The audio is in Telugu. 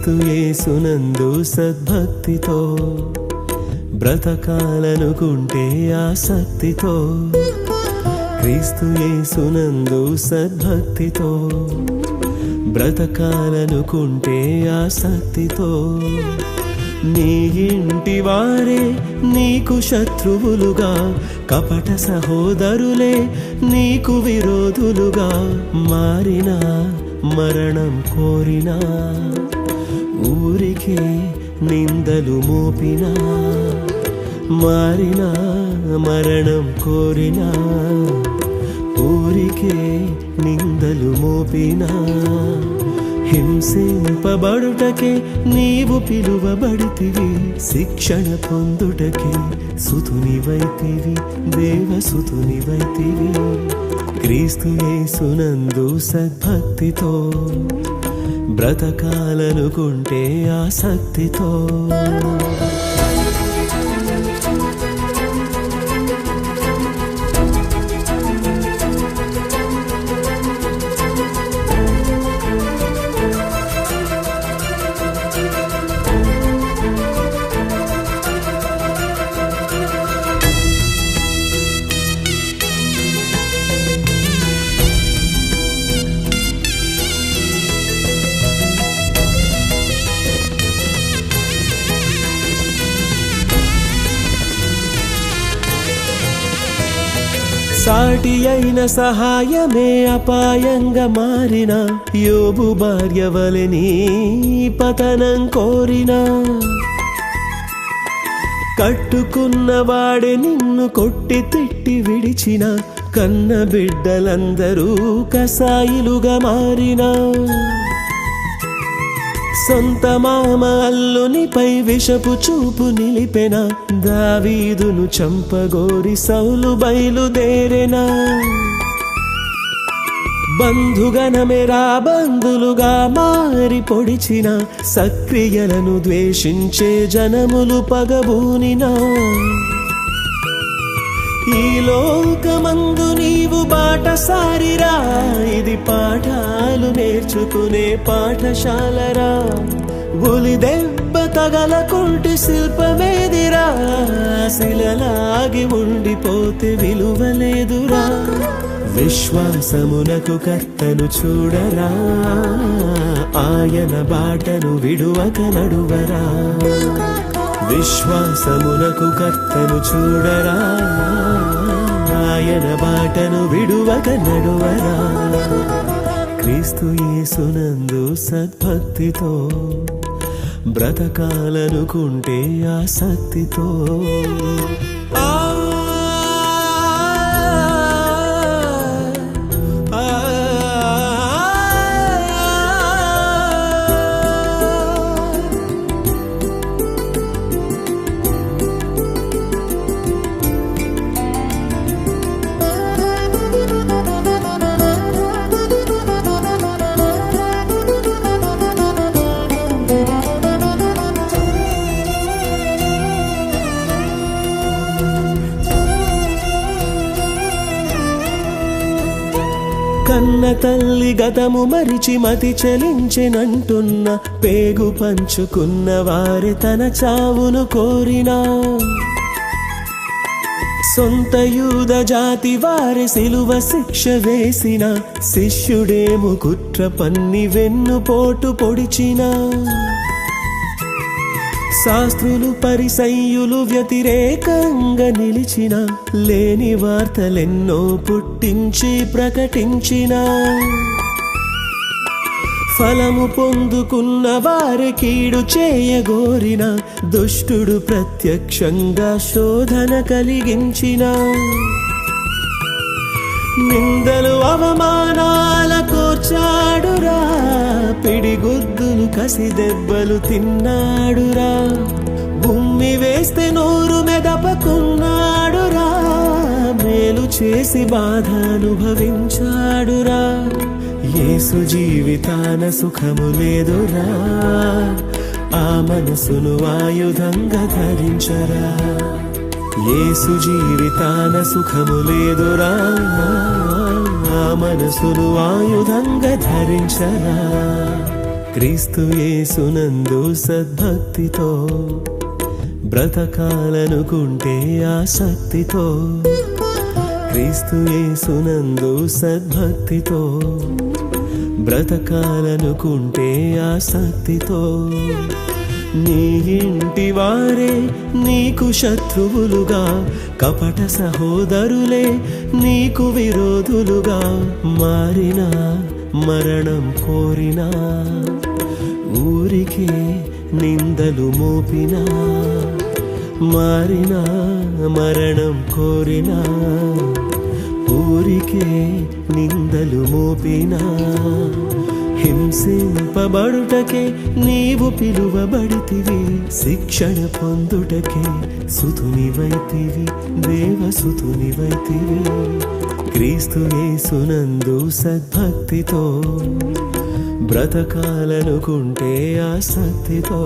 క్రీస్తు యేసునందు సద్భక్తితో బ్రతకాలనుకుంటే ఆసక్తితో క్రీస్తు యేసునందు సద్భక్తితో బ్రతకాలనుకుంటే ఆసక్తితో నీ ఇంటి వారే నీకు శత్రువులుగా కపట సహోదరులే నీకు విరోధులుగా మారినా మరణం కోరినా. ఊరికే నిందలు మోపినా మారినా మరణం కోరినా ఊరికే నిందలు మోపినా. హింసింపబడుటకే నీవు పిలువబడితివి శిక్షణ పొందుటకే సుతునివైతివి దేవసుతునివైతివి క్రీస్తు యేసునందు సద్భక్తితో బ్రతకాలనుకుంటే ఆసక్తితో. సాటి అయిన సహాయమే అపాయంగా మారిన. యోబు భార్య వలెని పతనం కోరిన. కట్టుకున్నవాడే నిన్ను కొట్టి తిట్టి విడిచిన. కన్న బిడ్డలందరూ కసాయిలుగా మారినా. సొంత మామ అల్లునిపై విషపు చూపు నిలిపెన దావీదును చంపగోరి సౌలు బయలుదేరెనా. బంధుగణమే రాబంధులుగా మారి పొడిచిన సక్రియలను ద్వేషించే జనములు పగబూనినా. ఈ లోకమందు నీవు బాటసారిరా. ఇది పాఠాలు నేర్చుకునే పాఠశాలరా. ఉలి దెబ్బ తగలకుంటి శిల్పమేదిరా. శిలలాగి ఉండిపోతే విలువలేదురా. విశ్వాసమునకు కర్తను చూడరా. ఆయన బాటను విడువక నడువరా. విశ్వాసమునకు కర్తను చూడరా. ఆయన బాటను విడువక నడువరా. క్రీస్తు యేసునందు సద్భక్తితో బ్రతకాలనుకుంటే ఆసక్తితో. ఆ తల్లి గతము మరిచి మతి చెలించినంటున్న పేగు పంచుకున్న వారి తన చావును కోరినా. సొంత యూద జాతి వారి సిలువ శిక్ష వేసిన శిష్యుడేము కుట్ర పన్ని వెన్నుపోటు పొడిచినా. శాస్త్రులు పరిసయ్యులు వ్యతిరేకంగా నిలిచిన లేని వార్తలెన్నో పుట్టించి ప్రకటించిన. ఫలము పొందుకున్న వారి కీడు చేయగోరిన దుష్టుడు ప్రత్యక్షంగా శోధన కలిగించిన. నిందలు అవమానాల కోర్చాడురా పిడిగు కసి దెబ్బలు తిన్నాడురా. భూమి వేస్తే నోరు మెదపకున్నాడురా. మేలు చేసి బాధ అనుభవించాడురా. ఏసు జీవితాన సుఖము లేదురా. ఆ మనసును ఆయుధంగా ధరించరా. ఏసు జీవితాన సుఖము లేదురా. ఆ మనసును ఆయుధంగా ధరించరా. క్రీస్తు యేసునందు సద్భక్తితో బ్రతకాలనుకుంటే ఆసక్తితో క్రీస్తు యేసునందు సద్భక్తితో బ్రతకాలనుకుంటే ఆసక్తితో నీ ఇంటి వారే నీకు శత్రువులుగా కపట సహోదరులే నీకు విరోధులుగా మారిన మరణం కోరినా ఊరికే నిందలు మోపినా మారిన మరణం కోరినా ఊరికే నిందలు మోపినా హింసింపబడుటకే నీవు పిలువబడితివి శిక్షణ పొందుటకే సుతునివైతివి దేవసుతునివైతివి క్రీస్తు సునందు సద్భక్తితో బ్రతకాలనుకుంటే ఆసక్తితో.